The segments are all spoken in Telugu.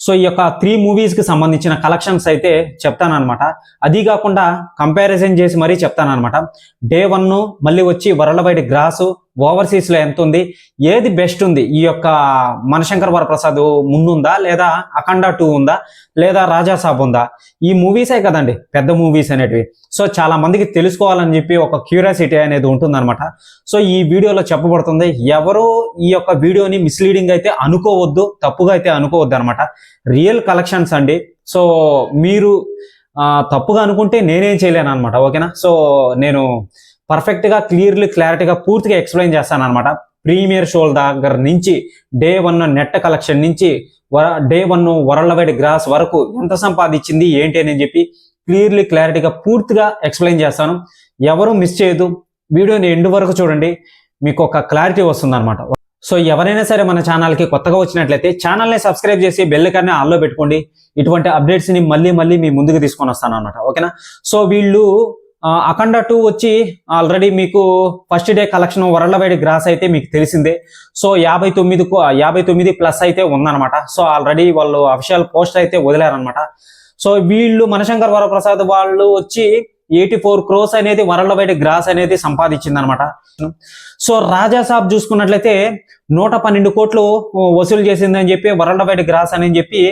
సో ఈ యొక్క త్రీ మూవీస్కి సంబంధించిన కలెక్షన్స్ అయితే చెప్తానమాట అది కాకుండా కంపారిజన్ చేసి మరీ చెప్తానమాట డే వన్ మళ్ళీ వచ్చి వరల్డ్ వైడ్ గ్రాసు ఓవర్సీస్లో ఎంత ఉంది? ఏది బెస్ట్ ఉంది? ఈ యొక్క మనశంకర్ వరప్రసాద్ ముందుందా? లేదా అఖండ టూ ఉందా? లేదా రాజాసాబ్ ఉందా? ఈ మూవీసే కదండి పెద్ద మూవీస్ అనేటివి. సో చాలా మందికి తెలుసుకోవాలని చెప్పి ఒక క్యూరియాసిటీ అనేది ఉంటుందన్నమాట. సో ఈ వీడియోలో చెప్పబడుతుంది ఎవరు ఈ యొక్క వీడియోని మిస్లీడింగ్ అయితే అనుకోవద్దు తప్పుగా అయితే అనుకోవద్దు అనమాట రియల్ కలెక్షన్స్ అండి. సో మీరు తప్పుగా అనుకుంటే నేనేం చేయలేను అనమాట ఓకేనా? సో నేను పర్ఫెక్ట్గా క్లియర్లీ క్లారిటీగా పూర్తిగా ఎక్స్ప్లెయిన్ చేస్తాను అనమాట ప్రీమియర్ షోల దగ్గర నుంచి డే వన్ నెట్ కలెక్షన్ నుంచి day one world wide gross వరకు ఎంత సంపాదించింది ఏంటి అని చెప్పి క్లియర్లీ క్లారిటీగా పూర్తిగా ఎక్స్ప్లెయిన్ చేస్తాను. ఎవరు మిస్ చేయదు వీడియోని ఎండ్ వరకు చూడండి. మీకు ఒక క్లారిటీ వస్తుందనమాట సో ఎవరైనా సరే మన ఛానల్కి కొత్తగా వచ్చినట్లయితే ఛానల్ని సబ్స్క్రైబ్ చేసి బెల్ కన్నా ఆన్లో పెట్టుకోండి. ఇటువంటి అప్డేట్స్ని మళ్ళీ మళ్ళీ మీ ముందుకు తీసుకొని వస్తాను అనమాట ఓకేనా? సో వీళ్ళు అఖండ టూ వచ్చి ఆల్రెడీ మీకు first day collection world wide gross అయితే మీకు తెలిసిందే. సో యాభై తొమ్మిది యాభై తొమ్మిది ప్లస్ అయితే ఉందన్నమాట. సో ఆల్రెడీ వాళ్ళు అఫిషియల్ పోస్ట్ అయితే వదిలారనమాట సో వీళ్ళు మనశంకర్ వరప్రసాద్ వాళ్ళు వచ్చి ఎయిటీ ఫోర్ క్రోస్ అనేది వరల్డ్ వైడ్ గ్రాస్ అనేది సంపాదించిందనమాట సో రాజా సాబ్ చూసుకున్నట్లయితే నూట పన్నెండు కోట్లు వసూలు చేసిందని చెప్పి వరల్డ్ వైడ్ గ్రాస్ అని చెప్పి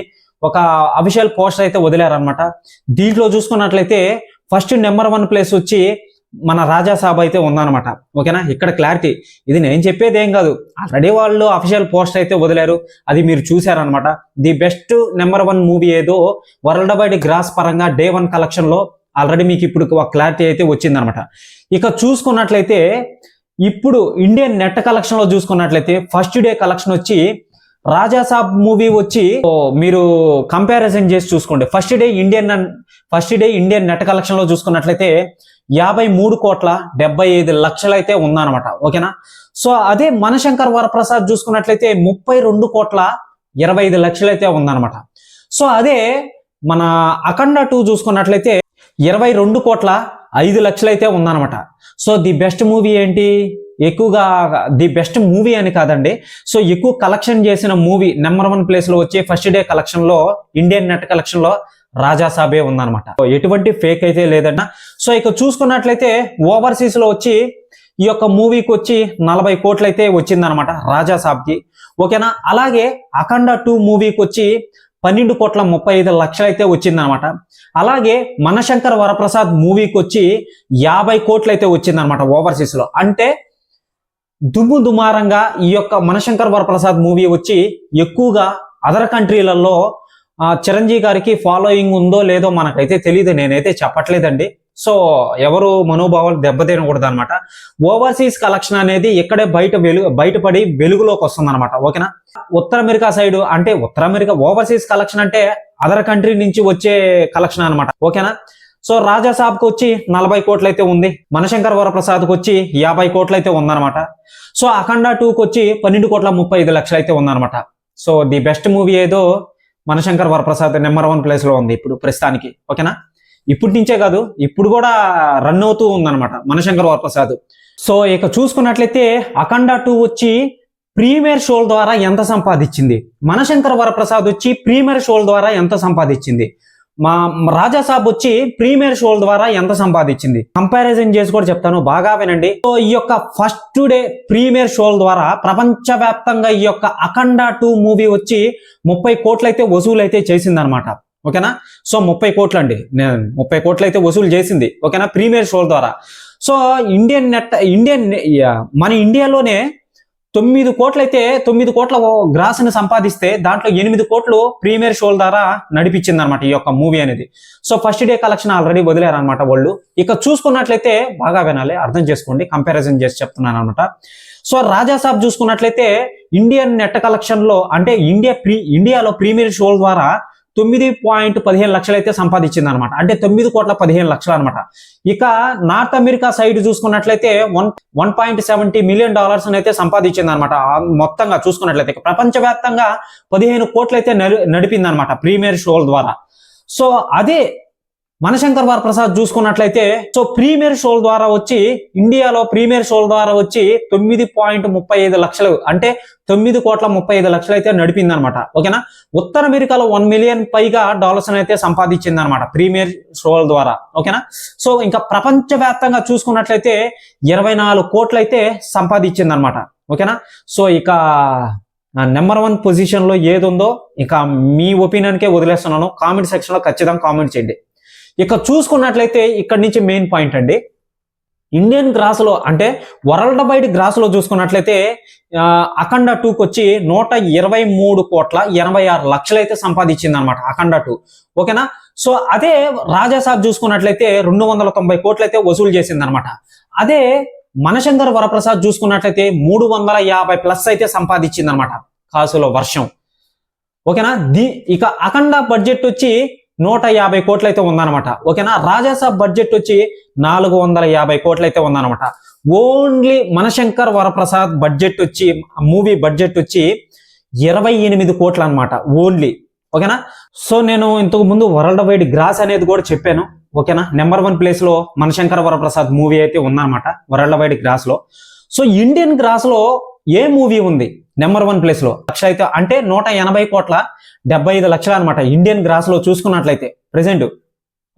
ఒక అఫిషియల్ పోస్టర్ అయితే వదిలారనమాట దీంట్లో చూసుకున్నట్లయితే ఫస్ట్ నెంబర్ వన్ ప్లేస్ వచ్చి మన రాజా సాబ్ అయితే ఉందన్నమాట. ఓకేనా? ఇక్కడ క్లారిటీ. ఇది నేను చెప్పేది ఏం కాదు. ఆల్రెడీ వాళ్ళు అఫీషియల్ పోస్ట్ అయితే వదిలారు. అది మీరు చూసారనమాట the best number one movie ఏదో వరల్డ్ వైడ్ గ్రాస్ పరంగా డే వన్ కలెక్షన్లో ఆల్రెడీ మీకు ఇప్పుడు ఒక క్లారిటీ అయితే వచ్చిందనమాట ఇక చూసుకున్నట్లయితే ఇప్పుడు ఇండియన్ నెట్ కలెక్షన్లో చూసుకున్నట్లయితే ఫస్ట్ డే కలెక్షన్ వచ్చి రాజాసాబ్ మూవీ వచ్చి మీరు కంపారిజన్ చేసి చూసుకోండి. First day Indian first day Indian net కలెక్షన్లో చూసుకున్నట్లయితే యాభై మూడు కోట్ల డెబ్బై ఐదు లక్షలు అయితే ఉందన్నమాట. ఓకేనా? సో అదే మనశంకర్ వరప్రసాద్ చూసుకున్నట్లయితే ముప్పై రెండు కోట్ల ఇరవై ఐదు లక్షలు అయితే ఉందన్నమాట. సో అదే మన అఖండ టూ చూసుకున్నట్లయితే ఇరవై రెండు కోట్ల ఐదు లక్షలు అయితే ఉందన్నమాట. సో ది బెస్ట్ మూవీ ఏంటి? ఎక్కువగా ది బెస్ట్ మూవీ అని కాదండి. సో ఎక్కువ కలెక్షన్ చేసిన మూవీ నెంబర్ వన్ ప్లేస్లో వచ్చే ఫస్ట్ డే కలెక్షన్లో ఇండియన్ నెట్ కలెక్షన్లో రాజా సాబే ఉందన్నమాట. ఎటువంటి ఫేక్ అయితే లేదన్న. సో ఇక చూసుకున్నట్లయితే ఓవర్సీస్లో వచ్చి ఈ యొక్క మూవీకి వచ్చి నలభై కోట్లు అయితే వచ్చిందనమాట రాజా సాబ్కి. ఓకేనా? అలాగే అఖండ టూ మూవీకి వచ్చి పన్నెండు కోట్ల ముప్పై ఐదు లక్షలు అయితే వచ్చిందనమాట అలాగే మనశంకర్ వరప్రసాద్ మూవీకి వచ్చి యాభై కోట్లు అయితే వచ్చిందనమాట ఓవర్సీస్లో. అంటే దుమ్ము దుమారంగా ఈ యొక్క మనశంకర్ వరప్రసాద్ మూవీ వచ్చి ఎక్కువగా అదర్ కంట్రీలలో చిరంజీవి గారికి ఫాలోయింగ్ ఉందో లేదో మనకైతే తెలియదు నేనైతే చెప్పట్లేదండి. సో ఎవరు మనోభావాలు దెబ్బతినకూడదు అనమాట ఓవర్సీస్ కలెక్షన్ అనేది ఇక్కడే బయట వెలుగు బయటపడి వెలుగులోకి వస్తుంది అనమాట ఓకేనా? ఉత్తర అమెరికా సైడ్ అంటే ఉత్తర అమెరికా ఓవర్సీస్ కలెక్షన్ అంటే అదర్ కంట్రీ నుంచి వచ్చే కలెక్షన్ అనమాట ఓకేనా? సో రాజా సాబ్కి వచ్చి నలభై కోట్లు అయితే ఉంది. మనశంకర్ వరప్రసాద్కి వచ్చి యాభై కోట్లు అయితే ఉందన్నమాట. సో అఖండ టూకి వచ్చి పన్నెండు కోట్ల ముప్పై ఐదు లక్షలు అయితే ఉందన్నమాట. సో ది బెస్ట్ మూవీ ఏదో మనశంకర్ వరప్రసాద్ నెంబర్ వన్ ప్లేస్లో ఉంది ఇప్పుడు ప్రస్తుతానికి. ఓకేనా? ఇప్పటి నుంచే కాదు ఇప్పుడు కూడా రన్ అవుతూ ఉందన్నమాట మనశంకర్ వరప్రసాద్. సో ఇక చూసుకున్నట్లయితే అఖండ టూ వచ్చి ప్రీమియర్ షోల ద్వారా ఎంత సంపాదించింది? మనశంకర్ వరప్రసాద్ వచ్చి ప్రీమియర్ షోల ద్వారా ఎంత సంపాదించింది? మా రాజా సాబ్ వచ్చి ప్రీమియర్ షోల ద్వారా ఎంత సంపాదించింది? కంపారిజన్ చేసి కూడా చెప్తాను బాగా వినండి. సో ఈ యొక్క ఫస్ట్ డే ప్రీమియర్ షోల ద్వారా ప్రపంచవ్యాప్తంగా ఈ యొక్క అఖండ టూ మూవీ వచ్చి ముప్పై కోట్లయితే వసూలైతే వసూలు అయితే చేసింది అనమాట ఓకేనా? సో ముప్పై కోట్లు అండి నేను ముప్పై కోట్లు అయితే వసూలు చేసింది. ఓకేనా? ప్రీమియర్ షోల ద్వారా. సో ఇండియన్ నెట్ ఇండియన్ మన ఇండియాలోనే తొమ్మిది కోట్లయితే తొమ్మిది కోట్ల గ్రాస్ని సంపాదిస్తే దాంట్లో ఎనిమిది కోట్లు ప్రీమియర్ షోల ద్వారా నడిపించింది అనమాట ఈ యొక్క మూవీ అనేది. So first day collection already వదిలేరనమాట వాళ్ళు. ఇక చూసుకున్నట్లయితే బాగా వినాలి అర్థం చేసుకోండి కంపారిజన్ చేసి చెప్తున్నాను అనమాట సో రాజా సాబ్ చూసుకున్నట్లయితే ఇండియన్ నెట్ కలెక్షన్లో అంటే ఇండియా ప్రీ ఇండియాలో ప్రీమియర్ షోల ద్వారా తొమ్మిది పాయింట్ పదిహేను లక్షలు అయితే సంపాదించింది అనమాట అంటే తొమ్మిది కోట్ల పదిహేను లక్షలు అనమాట. ఇక నార్త్ అమెరికా సైడ్ చూసుకున్నట్లయితే one one point seventy million dollars అయితే సంపాదించింది అనమాట మొత్తంగా చూసుకున్నట్లయితే ప్రపంచవ్యాప్తంగా పదిహేను కోట్లు అయితే నడిపింది అనమాట ప్రీమియర్ షోల ద్వారా. సో అదే మనశంకర్ వరప్రసాద్ చూసుకున్నట్లయితే సో ప్రీమియర్ షోల ద్వారా వచ్చి ఇండియాలో ప్రీమియర్ షోల ద్వారా వచ్చి తొమ్మిది పాయింట్ ముప్పై ఐదు లక్షలు అంటే తొమ్మిది కోట్ల ముప్పై ఐదు లక్షలు అయితే నడిపింది అనమాట ఓకేనా? ఉత్తర అమెరికాలో వన్ మిలియన్ పైగా డాలర్స్ అయితే సంపాదించింది అనమాట ప్రీమియర్ షోల ద్వారా. ఓకేనా? సో ఇంకా ప్రపంచవ్యాప్తంగా చూసుకున్నట్లయితే ఇరవై నాలుగు కోట్లు అయితే సంపాదించింది అనమాట ఓకేనా? సో ఇక నెంబర్ వన్ పొజిషన్లో ఏది ఉందో ఇక మీ ఒపీనియన్కే వదిలేస్తున్నాను. కామెంట్ సెక్షన్లో ఖచ్చితంగా కామెంట్ చేయండి. ఇక చూసుకున్నట్లయితే ఇక్కడ నుంచి మెయిన్ పాయింట్ అండి. ఇండియన్ గ్రాస్లో అంటే వరల్డ్ వైడ్ గ్రాస్లో చూసుకున్నట్లయితే అఖండ టూకి వచ్చి నూట ఇరవై మూడు కోట్ల ఎనభై ఆరు లక్షలు అయితే సంపాదించింది అనమాట అఖండ టూ. ఓకేనా? సో అదే రాజాసాబ్ చూసుకున్నట్లయితే రెండు వందల తొంభై కోట్లు అయితే వసూలు చేసింది అనమాట అదే మనశంకర్ వరప్రసాద్ చూసుకున్నట్లయితే మూడు వందల యాభై ప్లస్ అయితే సంపాదించింది అనమాట కాసులో వర్షం. ఓకేనా? ది ఇక అఖండ బడ్జెట్ వచ్చి నూట యాభై కోట్లయితే ఉందన్నమాట. ఓకేనా? రాజాసాబ్ బడ్జెట్ వచ్చి నాలుగు వందల యాభై కోట్లు అయితే ఉందన్నమాట. ఓన్లీ మనశంకర్ వరప్రసాద్ బడ్జెట్ వచ్చి మూవీ బడ్జెట్ వచ్చి ఇరవై ఎనిమిది కోట్లు అనమాట ఓన్లీ. ఓకేనా? సో నేను ఇంతకు ముందు వరల్డ్ వైడ్ గ్రాస్ అనేది కూడా చెప్పాను. ఓకేనా? నెంబర్ వన్ ప్లేస్లో మనశంకర వరప్రసాద్ మూవీ అయితే ఉందన్నమాట వరల్డ్ వైడ్ గ్రాస్లో సో ఇండియన్ గ్రాస్లో ఏ మూవీ ఉంది? నెంబర్ వన్ ప్లేస్లో లక్ష అయితే అంటే నూట ఎనభై కోట్ల డెబ్బై ఐదు లక్షలు అనమాట ఇండియన్ గ్రాస్లో చూసుకున్నట్లయితే ప్రజెంట్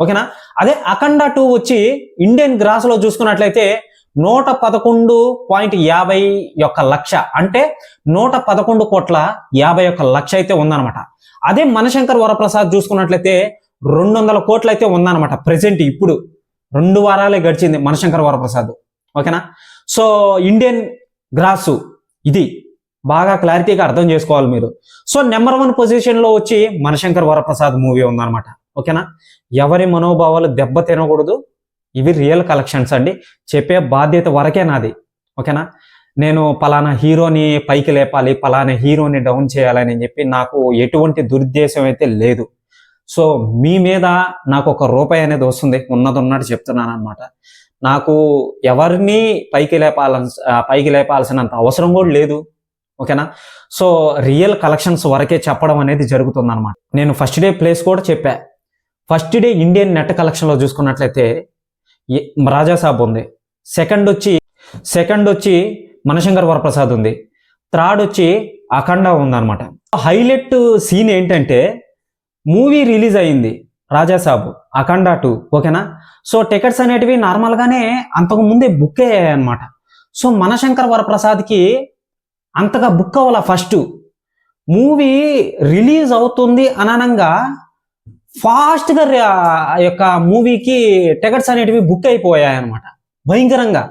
ఓకేనా? అదే అఖండ టూ వచ్చి ఇండియన్ గ్రాస్లో చూసుకున్నట్లయితే నూట పదకొండు పాయింట్ యాభై యొక్క లక్ష అంటే నూట పదకొండు కోట్ల యాభై ఒక్క లక్ష అయితే ఉందన్నమాట. అదే మనశంకర్ వరప్రసాద్ చూసుకున్నట్లయితే రెండు వందల కోట్లు అయితే ఉందన్నమాట ప్రజెంట్ ఇప్పుడు. రెండు వారాలే గడిచింది మనశంకర్ వరప్రసాద్. ఓకేనా? సో ఇండియన్ గ్రాసు ఇది బాగా క్లారిటీగా అర్థం చేసుకోవాలి మీరు. సో నెంబర్ వన్ పొజిషన్లో వచ్చి మనశంకర్ వరప్రసాద్ మూవీ ఉందన్నమాట. ఓకేనా? ఎవరి మనోభావాలు దెబ్బ తినకూడదు. ఇవి రియల్ కలెక్షన్స్ అండి. చెప్పే బాధ్యత వరకే నాది. ఓకేనా? నేను పలానా హీరోని పైకి లేపాలి పలానా హీరోని డౌన్ చేయాలని చెప్పి నాకు ఎటువంటి దురుద్దేశం అయితే లేదు. సో మీ మీద నాకు ఒక రూపాయి అనేది వస్తుంది. ఉన్నది ఉన్నట్టు చెప్తున్నాను అనమాట నాకు ఎవరిని పైకి లేపాల పైకి లేపాల్సినంత అవసరం కూడా లేదు. ఓకేనా? సో రియల్ కలెక్షన్స్ వరకే చెప్పడం అనేది జరుగుతుంది అనమాట నేను ఫస్ట్ డే ప్లేస్ కూడా చెప్పా. ఫస్ట్ డే ఇండియన్ నెట్ కలెక్షన్లో చూసుకున్నట్లయితే రాజాసాబ్ ఉంది. సెకండ్ వచ్చి సెకండ్ వచ్చి మనశంకర్ వరప్రసాద్ ఉంది. థర్డ్ వచ్చి అఖండ ఉందన్నమాట. హైలైట్ సీన్ ఏంటంటే మూవీ రిలీజ్ అయింది. రాజాసాబు అఖండ టూ ఓకేనా? సో టికెట్స్ అనేటివి నార్మల్గానే అంతకు ముందే బుక్ అయ్యాయి అనమాట సో మనశంకర్ వరప్రసాద్కి అంతగా బుక్ అవ్వాల ఫస్ట్ మూవీ రిలీజ్ అవుతుంది అననంగా ఫాస్ట్గా ఆ యొక్క మూవీకి టికెట్స్ అనేటివి బుక్ అయిపోయాయి అనమాట భయంకరంగా.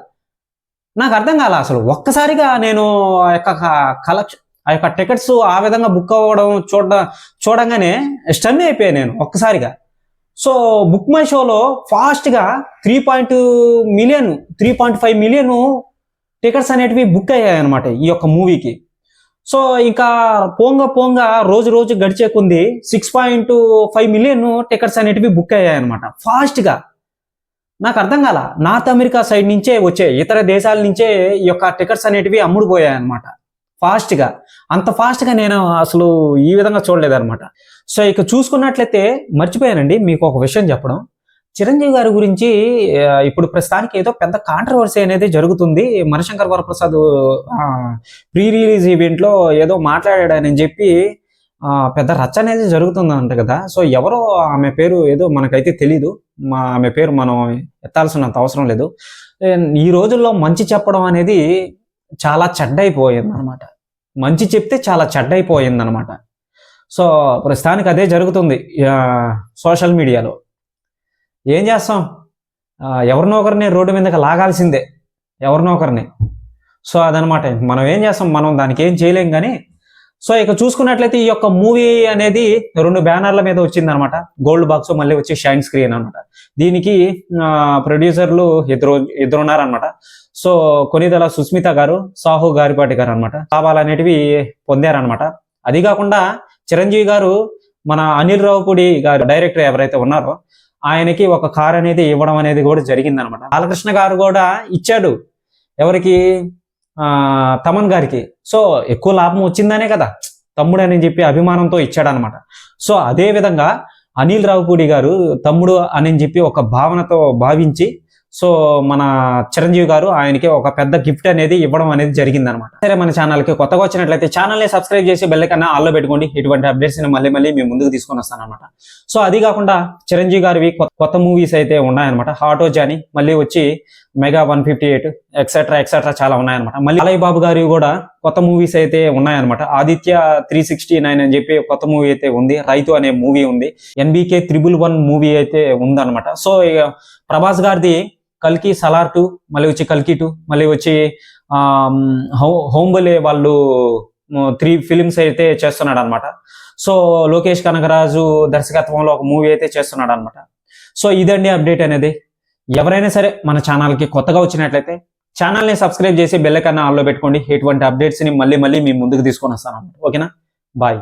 నాకు అర్థం కాల అసలు. ఒక్కసారిగా నేను ఆ యొక్క కలెక్షన్ ఆ యొక్క టికెట్స్ ఆ విధంగా బుక్ అవ్వడం చూడ చూడంగానే స్టన్ అయిపోయాను నేను ఒక్కసారిగా. సో బుక్ మై షోలో ఫాస్ట్గా three point million three point five million tickets అనేటివి బుక్ అయ్యాయి అనమాట ఈ యొక్క మూవీకి సో ఇంకా పోంగ పోంగ రోజు రోజు గడిచే కొంది six point five million tickets అనేటివి బుక్ అయ్యాయి అనమాట ఫాస్ట్గా నాకు అర్థం కాల నార్త్ అమెరికా సైడ్ నుంచే వచ్చే ఇతర దేశాల నుంచే ఈ యొక్క టికెట్స్ అనేటివి అమ్ముడుపోయాయి అనమాట ఫాస్ట్గా. అంత ఫాస్ట్గా నేను అసలు ఈ విధంగా చూడలేదన్నమాట. సో ఇక చూసుకున్నట్లయితే మర్చిపోయానండి మీకు ఒక విషయం చెప్పడం. చిరంజీవి గారి గురించి ఇప్పుడు ప్రస్తుతానికి ఏదో పెద్ద కాంట్రవర్సీ అనేది జరుగుతుంది. మనశంకర్ వరప్రసాద్ ప్రీ రిలీజ్ ఈవెంట్లో ఏదో మాట్లాడాడని చెప్పి పెద్ద రచ్చ అనేది జరుగుతుందంట కదా. సో ఎవరో ఆమె పేరు ఏదో మనకైతే తెలీదు. మా ఆమె పేరు మనం ఎత్తాల్సినంత అవసరం లేదు. ఈ రోజుల్లో మంచి చెప్పడం అనేది చాలా చెడ్డైపోయింది అనమాట మంచి చెప్తే చాలా చెడ్డైపోయింది అనమాట సో ప్రస్తుతానికి అదే జరుగుతుంది సోషల్ మీడియాలో. ఏం చేస్తాం? ఎవరినో ఒకరిని రోడ్డు మీదకి లాగాల్సిందే ఎవరినో ఒకరిని. సో అదనమాట. మనం ఏం చేస్తాం? మనం దానికి ఏం చేయలేం కానీ సో ఇక చూసుకున్నట్లయితే ఈ యొక్క మూవీ అనేది రెండు బ్యానర్ల మీద వచ్చింది అనమాట గోల్డ్ బాక్స్ మళ్ళీ వచ్చి షైన్ స్క్రీన్ అనమాట. దీనికి ప్రొడ్యూసర్లు ఇద్దరు ఇద్దరు ఉన్నారనమాట సో కొనిదల సుస్మిత గారు సాహు గారిపాటి గారు అనమాట లాభాలు అనేటివి పొందారనమాట. అది కాకుండా చిరంజీవి గారు మన అనిల్ రావుపూడి గారు డైరెక్టర్ ఎవరైతే ఉన్నారో ఆయనకి ఒక కార్ అనేది ఇవ్వడం అనేది కూడా జరిగింది అనమాట బాలకృష్ణ గారు కూడా ఇచ్చాడు. ఎవరికి? తమన్ గారికి. సో ఎక్కువ లాభం వచ్చిందనే కదా. తమ్ముడు అని చెప్పి అభిమానంతో ఇచ్చాడు అనమాట సో అదే విధంగా అనిల్ రావుపూడి గారు తమ్ముడు అని చెప్పి ఒక భావనతో భావించి సో మన చిరంజీవి గారు ఆయనకి ఒక పెద్ద గిఫ్ట్ అనేది ఇవ్వడం అనేది జరిగింది అనమాట సరే మన ఛానల్కి కొత్తగా వచ్చినట్లయితే ఛానల్ని సబ్స్క్రైబ్ చేసి బెల్లకన్నా ఆల్లో పెట్టుకోండి. ఇటువంటి అప్డేట్స్ని మళ్ళీ మళ్ళీ మేము ముందుకు తీసుకొని వస్తానమాట సో అది కాకుండా చిరంజీవి గారివి కొత్త- కొత్త మూవీస్ అయితే ఉన్నాయన్నమాట. హాటో జాని మళ్ళీ వచ్చి mega one fifty eight etcetera etcetera చాలా ఉన్నాయన్నమాట. మళ్ళీ అలయ్ బాబు గారి కూడా కొత్త మూవీస్ అయితే ఉన్నాయన్నమాట. ఆదిత్య త్రీ సిక్స్టీ నైన్ అని చెప్పి కొత్త మూవీ అయితే ఉంది. రైతు అనే మూవీ ఉంది. ఎన్బీకే త్రిబుల్ వన్ మూవీ అయితే ఉందన్నమాట. సో ప్రభాస్ గారిది కల్కి సలార్ టూ మళ్ళీ వచ్చి కల్కి టూ మళ్ళీ వచ్చి హోంబలే వాళ్ళు త్రీ ఫిలిమ్స్ అయితే చేస్తున్నాడు అనమాట సో లోకేష్ కనగరాజు దర్శకత్వంలో ఒక మూవీ అయితే చేస్తున్నాడు అనమాట సో ఇదండి అప్డేట్ అనేది. ఎవరైనా సరే మన ఛానల్కి కొత్తగా వచ్చినట్లయితే ఛానల్ని సబ్స్క్రైబ్ చేసి బెల్లకన్నా ఆన్లో పెట్టుకోండి. ఎటువంటి అప్డేట్స్ని మళ్ళీ మళ్ళీ మీ ముందుకు తీసుకొని వస్తాను. ఓకేనా? బాయ్.